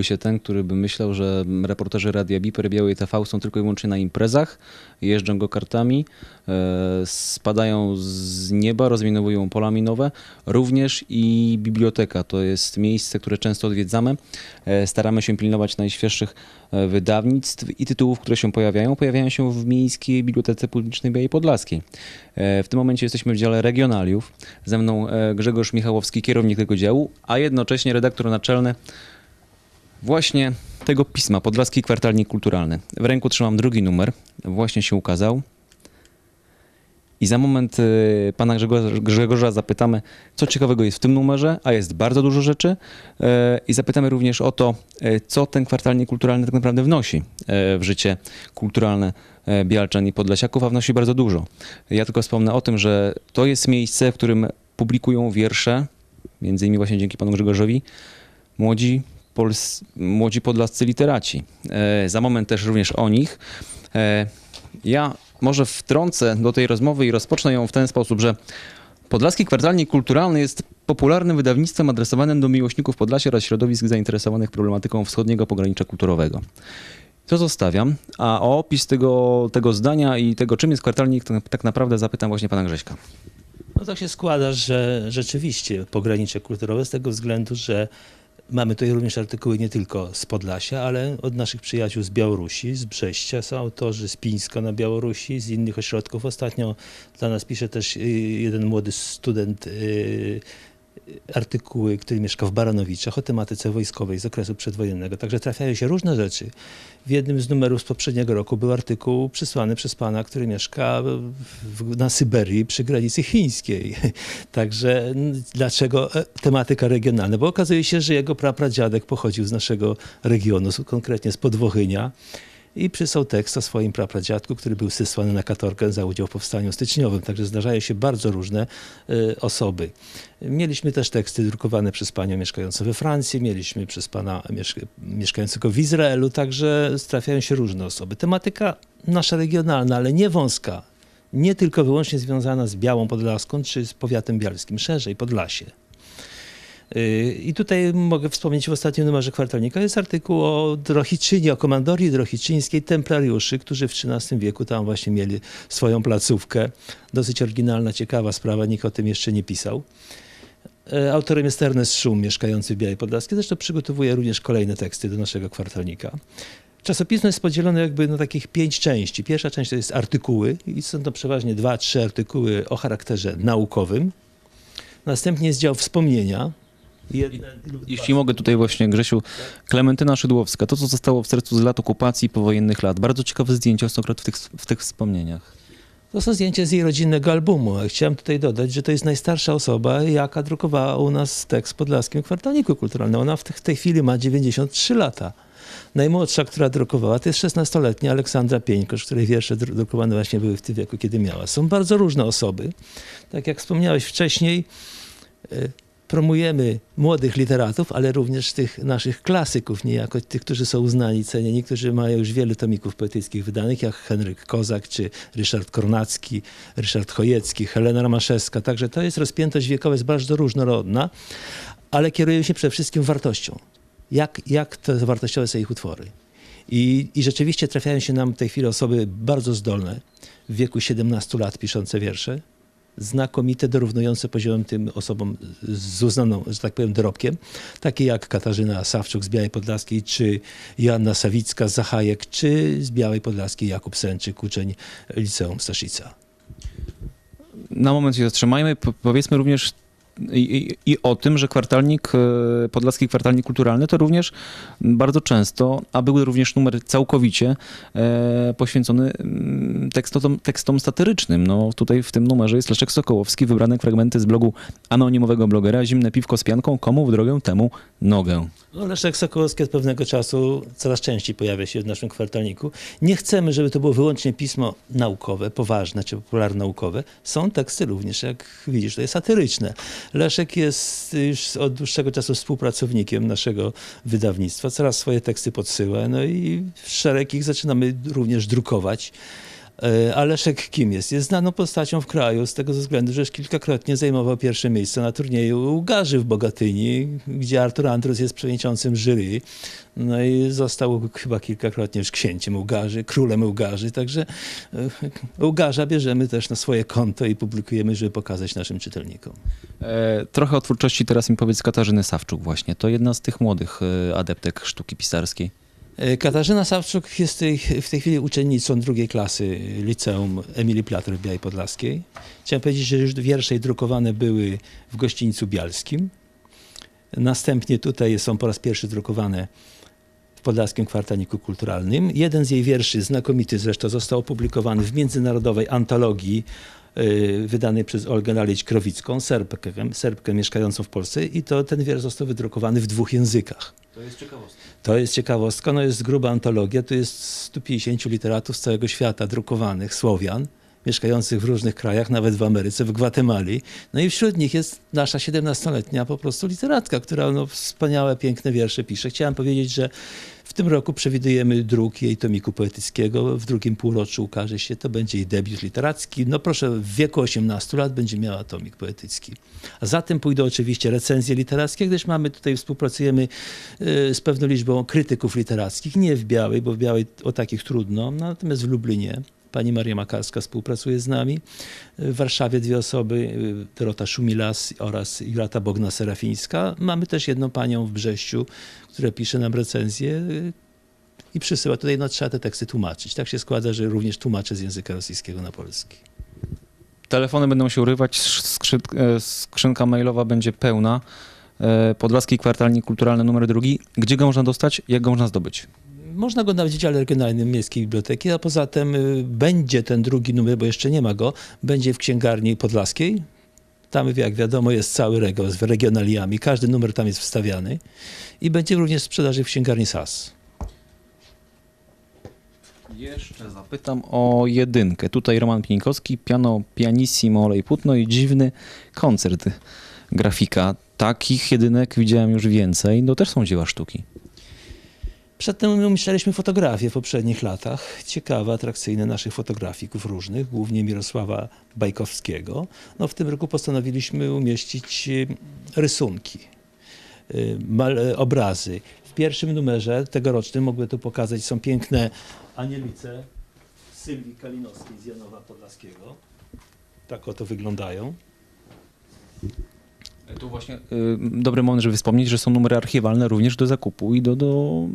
Byłby się ten, który by myślał, że reporterzy Radia Biper Białej TV są tylko i wyłącznie na imprezach, jeżdżą go kartami, e, spadają z nieba, rozminowują pola minowe. Również i biblioteka to jest miejsce, które często odwiedzamy. E, Staramy się pilnować najświeższych e, wydawnictw i tytułów, które się pojawiają. Pojawiają się w Miejskiej Bibliotece Publicznej Białej Podlaskiej. W tym momencie jesteśmy w dziale regionaliów. Ze mną Grzegorz Michałowski, kierownik tego działu, a jednocześnie redaktor naczelny właśnie tego pisma, Podlaski Kwartalnik Kulturalny. W ręku trzymam drugi numer, właśnie się ukazał. I za moment y, pana Grzegorza, zapytamy, co ciekawego jest w tym numerze, a jest bardzo dużo rzeczy. Y, I zapytamy również o to, y, co ten kwartalnik kulturalny tak naprawdę wnosi w życie kulturalne Bialczan i Podlasiaków, a wnosi bardzo dużo. Ja tylko wspomnę o tym, że to jest miejsce, w którym publikują wiersze, między innymi właśnie dzięki panu Grzegorzowi, młodzi, pols- młodzi podlascy literaci. E, za moment też również o nich. E, ja może wtrącę do tej rozmowy i rozpocznę ją w ten sposób, że Podlaski Kwartalnik Kulturalny jest popularnym wydawnictwem adresowanym do miłośników Podlasia oraz środowisk zainteresowanych problematyką wschodniego pogranicza kulturowego. To zostawiam, a o opis tego, tego zdania i tego, czym jest kwartalnik, tak naprawdę zapytam właśnie pana Grześka. No tak się składa, że rzeczywiście pogranicze kulturowe z tego względu, że mamy tutaj również artykuły nie tylko z Podlasia, ale od naszych przyjaciół z Białorusi, z Brześcia, są autorzy z Pińska na Białorusi, z innych ośrodków. Ostatnio dla nas pisze też y, jeden młody student y, artykuły, który mieszka w Baranowiczach o tematyce wojskowej z okresu przedwojennego. Także trafiają się różne rzeczy. W jednym z numerów z poprzedniego roku był artykuł przysłany przez pana, który mieszka w, na Syberii przy granicy chińskiej. Także dlaczego e, tematyka regionalna? Bo okazuje się, że jego prapradziadek pochodził z naszego regionu, konkretnie z Podwochynia. I przysłał tekst o swoim prapradziadku, który był zesłany na katorgę za udział w powstaniu styczniowym. Także zdarzają się bardzo różne e, osoby. Mieliśmy też teksty drukowane przez panią mieszkającą we Francji, mieliśmy przez pana mieszka- mieszkającego w Izraelu, także trafiają się różne osoby. Tematyka nasza regionalna, ale nie wąska, nie tylko wyłącznie związana z Białą Podlaską czy z powiatem bialskim, szerzej Podlasie. Yy, I tutaj mogę wspomnieć w ostatnim numerze kwartalnika jest artykuł o Drohiczynie, o komandorii drohiczyńskiej templariuszy, którzy w XIII wieku tam właśnie mieli swoją placówkę. Dosyć oryginalna, ciekawa sprawa, nikt o tym jeszcze nie pisał. E, Autorem jest Ernest Szum, mieszkający w Białej Podlaskiej. Zresztą przygotowuje również kolejne teksty do naszego kwartalnika. Czasopismo jest podzielone jakby na takich pięć części. Pierwsza część to jest artykuły i są to przeważnie dwa, trzy artykuły o charakterze naukowym. Następnie jest dział wspomnienia. Jeśli mogę tutaj właśnie, Grzesiu, Klementyna Szydłowska, to co zostało w sercu z lat okupacji powojennych lat. Bardzo ciekawe zdjęcie ostatnio w tych, w tych wspomnieniach. To są zdjęcia z jej rodzinnego albumu. Chciałem tutaj dodać, że to jest najstarsza osoba, jaka drukowała u nas tekst w Podlaskim Kwartalniku Kulturalnym. Ona w te- w tej chwili ma 93 lata. Najmłodsza, która drukowała, to jest 16-letnia Aleksandra Pieńkosz, której wiersze dru- drukowane właśnie były w tym wieku, kiedy miała. Są bardzo różne osoby. Tak jak wspomniałeś wcześniej, y, promujemy młodych literatów, ale również tych naszych klasyków, niejako tych, którzy są uznani, cenieni, którzy mają już wiele tomików poetyckich wydanych, jak Henryk Kozak, czy Ryszard Kornacki, Ryszard Chojecki, Helena Romaszewska. Także to jest rozpiętość wiekowa, jest bardzo różnorodna, ale kierujemy się przede wszystkim wartością. Jak, jak te wartościowe są ich utwory. I, I rzeczywiście trafiają się nam w tej chwili osoby bardzo zdolne, w wieku 17 lat piszące wiersze, znakomite, dorównujące poziomem tym osobom z uznaną, że tak powiem, dorobkiem, takie jak Katarzyna Sawczuk z Białej Podlaskiej, czy Joanna Sawicka z Zachajek, czy z Białej Podlaskiej Jakub Sęczyk, uczeń Liceum Staszica. Na moment się zatrzymajmy. Po- Powiedzmy również i, i, o tym, że kwartalnik, e, Podlaski Kwartalnik Kulturalny to również bardzo często, a był również numer całkowicie e, poświęcony mm, tekstom, tekstom satyrycznym. No tutaj w tym numerze jest Leszek Sokołowski, wybrane fragmenty z blogu anonimowego blogera Zimne piwko z pianką, komu w drogę, temu nogę. No, Leszek Sokołowski od pewnego czasu coraz częściej pojawia się w naszym kwartalniku. Nie chcemy, żeby to było wyłącznie pismo naukowe, poważne czy popularnaukowe. Są teksty również, jak widzisz, to jest satyryczne. Leszek jest już od dłuższego czasu współpracownikiem naszego wydawnictwa. Coraz swoje teksty podsyła, no i szereg ich zaczynamy również drukować. E, A Leszek kim jest? Jest znaną postacią w kraju z tego względu, że już kilkakrotnie zajmował pierwsze miejsce na turnieju Ugarzy w Bogatyni, gdzie Artur Andrus jest przewodniczącym jury. No i został chyba kilkakrotnie już księciem Ugarzy, królem Ugarzy, także e, Ugarza bierzemy też na swoje konto i publikujemy, żeby pokazać naszym czytelnikom. E, trochę o twórczości teraz mi powiedz Katarzyny Sawczuk właśnie. To jedna z tych młodych adeptek sztuki pisarskiej. E, Katarzyna Sawczuk jest w tej chwili uczennicą drugiej klasy liceum Emilii Plater w Białej Podlaskiej. Chciałem powiedzieć, że już wiersze drukowane były w gościńcu bialskim. Następnie tutaj są po raz pierwszy drukowane w Podlaskim Kwartalniku Kulturalnym. Jeden z jej wierszy, znakomity zresztą, został opublikowany w międzynarodowej antologii y, wydanej przez Olgę Lalić-Krowicką, Serbkę, Serbkę mieszkającą w Polsce i to ten wiersz został wydrukowany w dwóch językach. To jest ciekawostka. To jest ciekawostka, no jest gruba antologia, to jest 150 literatów z całego świata drukowanych, Słowian, mieszkających w różnych krajach, nawet w Ameryce, w Gwatemali. No i wśród nich jest nasza 17-letnia po prostu literatka, która no, wspaniałe, piękne wiersze pisze. Chciałem powiedzieć, że w tym roku przewidujemy druk jej tomiku poetyckiego. W drugim półroczu ukaże się, to będzie jej debiut literacki. No proszę, w wieku 18 lat będzie miała tomik poetycki. A zatem pójdą oczywiście recenzje literackie, gdyż mamy tutaj, współpracujemy y, z pewną liczbą krytyków literackich, nie w Białej, bo w Białej o takich trudno, natomiast w Lublinie. Pani Maria Makarska współpracuje z nami. W Warszawie dwie osoby, y, Dorota Szumilas oraz Jolata Bogna-Serafińska. Mamy też jedną panią w Brześciu, która pisze nam recenzję y, i przysyła tutaj, no trzeba te teksty tłumaczyć. Tak się składa, że również tłumaczę z języka rosyjskiego na polski. Telefony będą się urywać, e, skrzynka mailowa będzie pełna. E, Podlaski Kwartalnik Kulturalny numer drugi. Gdzie go można dostać? Jak go można zdobyć? Można go na Wydziale Regionalnym Miejskiej Biblioteki, a poza tym y, będzie ten drugi numer, bo jeszcze nie ma go, będzie w księgarni podlaskiej. Tam, jak wiadomo, jest cały regał z regionaliami. Każdy numer tam jest wstawiany. I będzie również w sprzedaży w księgarni SAS. Jeszcze zapytam o jedynkę. Tutaj Roman Pieńkowski, piano pianissimo olej płótno i dziwny koncert grafika. Takich jedynek widziałem już więcej. No też są dzieła sztuki. Przedtem umieszczaliśmy fotografie w poprzednich latach. Ciekawe, atrakcyjne naszych fotografików różnych, głównie Mirosława Bajkowskiego. No, w tym roku postanowiliśmy umieścić y, rysunki, y, y, obrazy. W pierwszym numerze tegorocznym, mogę tu pokazać, są piękne anielice Sylwii Kalinowskiej z Janowa Podlaskiego. Tak oto wyglądają. Tu właśnie y, dobry moment, żeby wspomnieć, że są numery archiwalne również do zakupu i do, do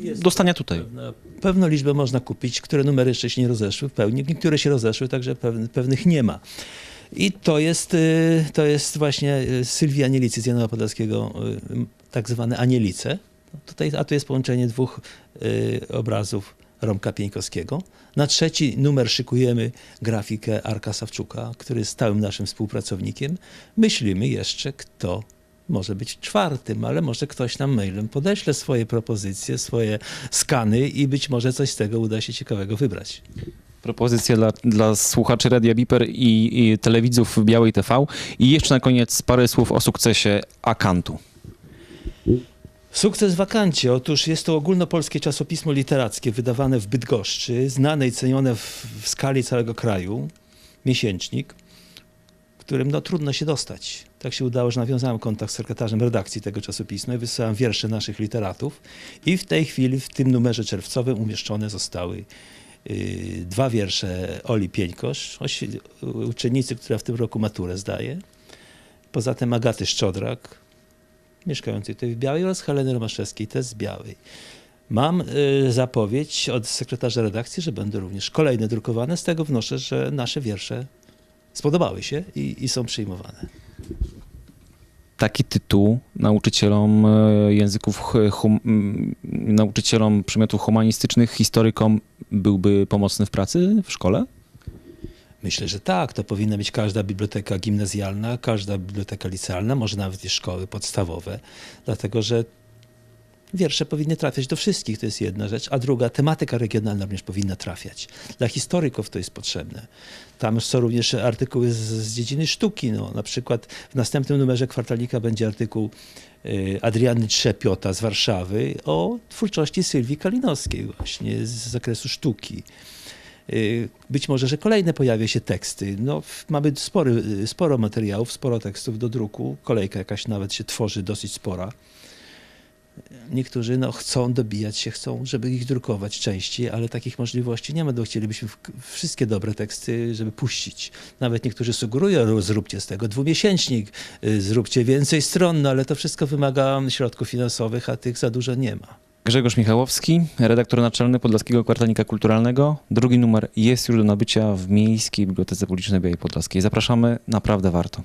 Jest dostania tutaj. Pewne, pewną liczbę można kupić, które numery jeszcze się nie rozeszły w pełni. Niektóre się rozeszły, także pewn- pewnych nie ma. I to jest, y, to jest właśnie y, Sylwia Anielicy z Janowa Podlaskiego, y, tak zwane Anielice. Tutaj, a tu jest połączenie dwóch obrazów Romka Pieńkowskiego. Na trzeci numer szykujemy grafikę Arka Sawczuka, który jest stałym naszym współpracownikiem. Myślimy jeszcze, kto może być czwartym, ale może ktoś nam mailem podeśle swoje propozycje, swoje skany i być może coś z tego uda się ciekawego wybrać. Propozycja dla, dla słuchaczy Radia Biper i, i telewidzów Białej TV. I jeszcze na koniec parę słów o sukcesie Akantu. Sukces wakancie. Otóż jest to ogólnopolskie czasopismo literackie wydawane w Bydgoszczy, znane i cenione w, w skali całego kraju. Miesięcznik, którym no, trudno się dostać. Tak się udało, że nawiązałem kontakt z sekretarzem redakcji tego czasopisma i wysyłałem wiersze naszych literatów. I w tej chwili w tym numerze czerwcowym umieszczone zostały yy, dwa wiersze Oli Pieńkosz, uczennicy, która w tym roku maturę zdaje. Poza tym Agaty Szczodrak, mieszkającej tutaj w Białej oraz Heleny Romaszewskiej, też z Białej. Mam y, zapowiedź od sekretarza redakcji, że będą również kolejne drukowane. Z tego wnoszę, że nasze wiersze spodobały się i, i są przyjmowane. Taki tytuł nauczycielom e, języków, hu- hum, nauczycielom przedmiotów humanistycznych, historykom byłby pomocny w pracy w szkole? Myślę, że tak. To powinna być każda biblioteka gimnazjalna, każda biblioteka licealna, może nawet i szkoły podstawowe, dlatego że wiersze powinny trafiać do wszystkich, to jest jedna rzecz, a druga, tematyka regionalna również powinna trafiać. Dla historyków to jest potrzebne. Tam są również artykuły z, z dziedziny sztuki. No, na przykład w następnym numerze kwartalnika będzie artykuł y, Adriany Trzepiota z Warszawy o twórczości Sylwii Kalinowskiej właśnie z zakresu sztuki. Y, być może, że kolejne pojawią się teksty. No, mamy spory, y, sporo materiałów, sporo tekstów do druku. Kolejka jakaś nawet się tworzy dosyć spora. Niektórzy no, chcą dobijać się, chcą, żeby ich drukować częściej, ale takich możliwości nie ma, chcielibyśmy wszystkie dobre teksty, żeby puścić. Nawet niektórzy sugerują, zróbcie z tego dwumiesięcznik, y, zróbcie więcej stron, no, ale to wszystko wymaga środków finansowych, a tych za dużo nie ma. Grzegorz Michałowski, redaktor naczelny Podlaskiego Kwartalnika Kulturalnego. Drugi numer jest już do nabycia w Miejskiej Bibliotece Publicznej Białej Podlaskiej. Zapraszamy, naprawdę warto.